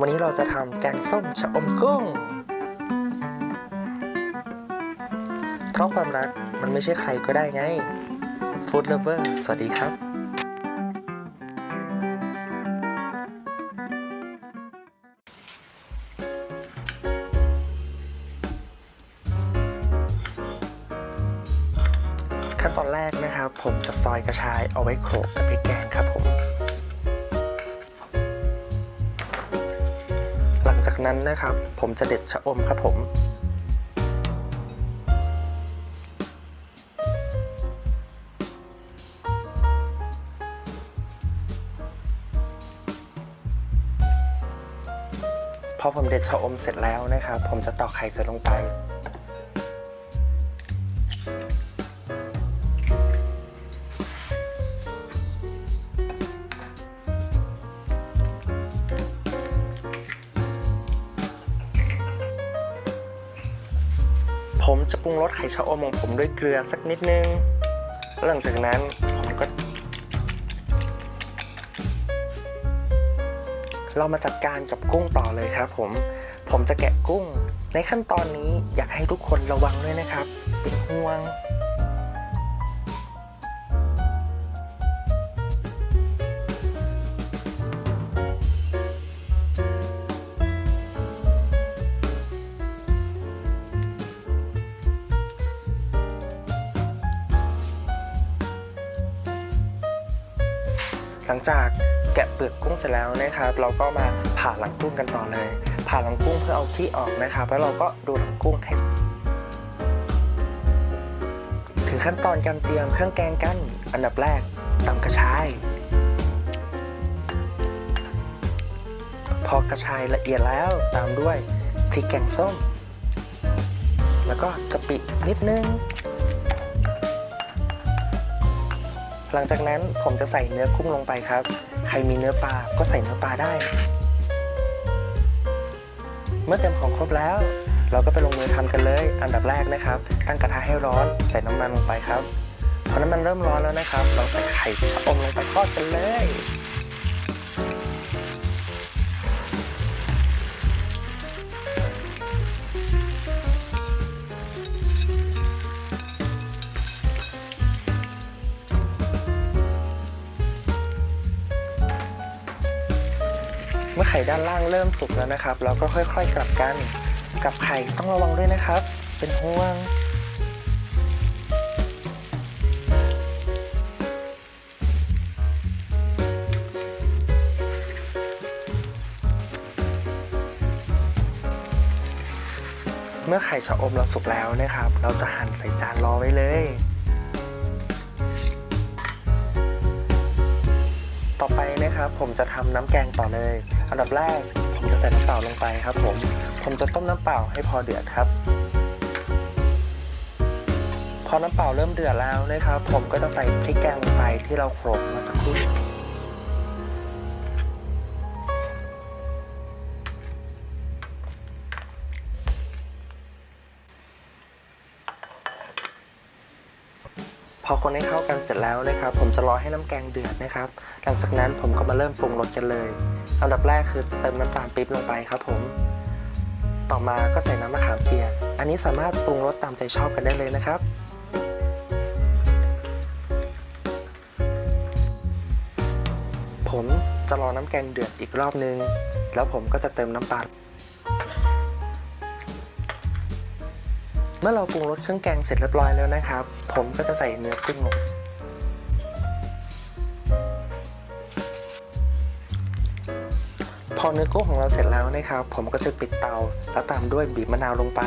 วันนี้เราจะทำแกงส้มชะอมกุ้ง เพราะความรักมันไม่ใช่ใครก็ได้ไง Food Lover สวัสดีครับขั้นตอนแรกนะครับ ผมจะซอยกระชายเอาไว้โขลกกับพริกแกงครับผม จากนั้นนะครับ ผมจะเด็ดชะอมครับผมพอผมเด็ดชะอมเสร็จแล้วนะครับ ผมจะตอกไข่ใส่ลงไป ผมจะปรุงรสไข่ชะอมของผมด้วยเกลือสักนิดนึง หลังจากนั้นผมก็ เรามาจัดการกับกุ้งต่อเลยครับผม ผมจะแกะกุ้ง ในขั้นตอนนี้อยากให้ทุกคนระวังด้วยนะครับ เป็นห่วง หลังจากแกะเปลือกกุ้งเสร็จแล้วนะครับ เราก็มาผ่าหลังกุ้งกันต่อเลย ผ่าหลังกุ้งเพื่อเอาขี้ออกนะครับแล้วเราก็ดูหลังกุ้งให้ถึงขั้นตอนการเตรียมเครื่องแกงกัน อันดับแรกตำกระชาย พอกระชายละเอียดแล้วตามด้วยพริกแกงส้ม แล้วก็กะปินิดนึง หลังจากนั้นผมจะใส่เนื้อกุ้งลงไปครับ ใครมีเนื้อปลาก็ใส่เนื้อปลาได้ เมื่อเต็มของครบแล้ว เราก็ไปลงมือทำกันเลย อันดับแรกนะครับ ตั้งกระทะให้ร้อน ใส่น้ำมันลงไปครับพอน้ำมันเริ่มร้อนแล้วนะครับ เราใส่ไข่ชะอมลงไปทอดกันเลย เมื่อไข่ด้านล่างเริ่มสุกแล้วนะครับ เราก็ค่อยๆกลับกัน กลับไข่ต้องระวังด้วยนะครับ เป็นห่วง เมื่อไข่ชะอมเราสุกแล้วนะครับ เราจะหั่นใส่จานรอไว้เลย ต่อไปนะครับผมจะทำน้ำแกงต่อเลย อันดับแรกผมจะใส่น้ำเปล่าลงไปครับผม ผมจะต้มน้ำเปล่าให้พอเดือดครับ พอน้ำเปล่าเริ่มเดือดแล้วนะครับ ผมก็จะใส่พริกแกงลงไปที่เราโขลกมาสักครู่ พอคนให้เข้ากันเสร็จแล้วนะครับ ผมจะรอให้น้ำแกงเดือดนะครับ หลังจากนั้นผมก็มาเริ่มปรุงรสกันเลยอันดับแรกคือเติมน้ำตาลปี๊บลงไปครับผม ต่อมาก็ใส่น้ำมะขามเปียก อันนี้สามารถปรุงรสตามใจชอบกันได้เลยนะครับผมจะรอน้ำแกงเดือดอีกรอบนึง แล้วผมก็จะเติมน้ำปลาเมื่อเราปรุงรสเครื่องแกงเสร็จเรียบร้อยแล้วนะครับ ผมก็จะใส่เนื้อกุ้งลงพอเนื้อกุ้งของเราเสร็จแล้วนะครับ ผมก็จะปิดเตา แล้วตามด้วยบีบมะนาวลงไป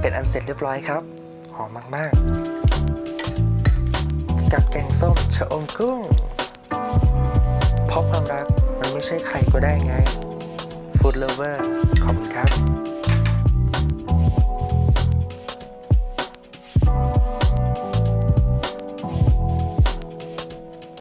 เป็นอันเสร็จเรียบร้อยครับ หอมมากๆ กับแกงส้มชะอมกุ้ง เพราะความรักมันไม่ใช่ใครก็ได้ไง Food Lover ขอบคุณครับ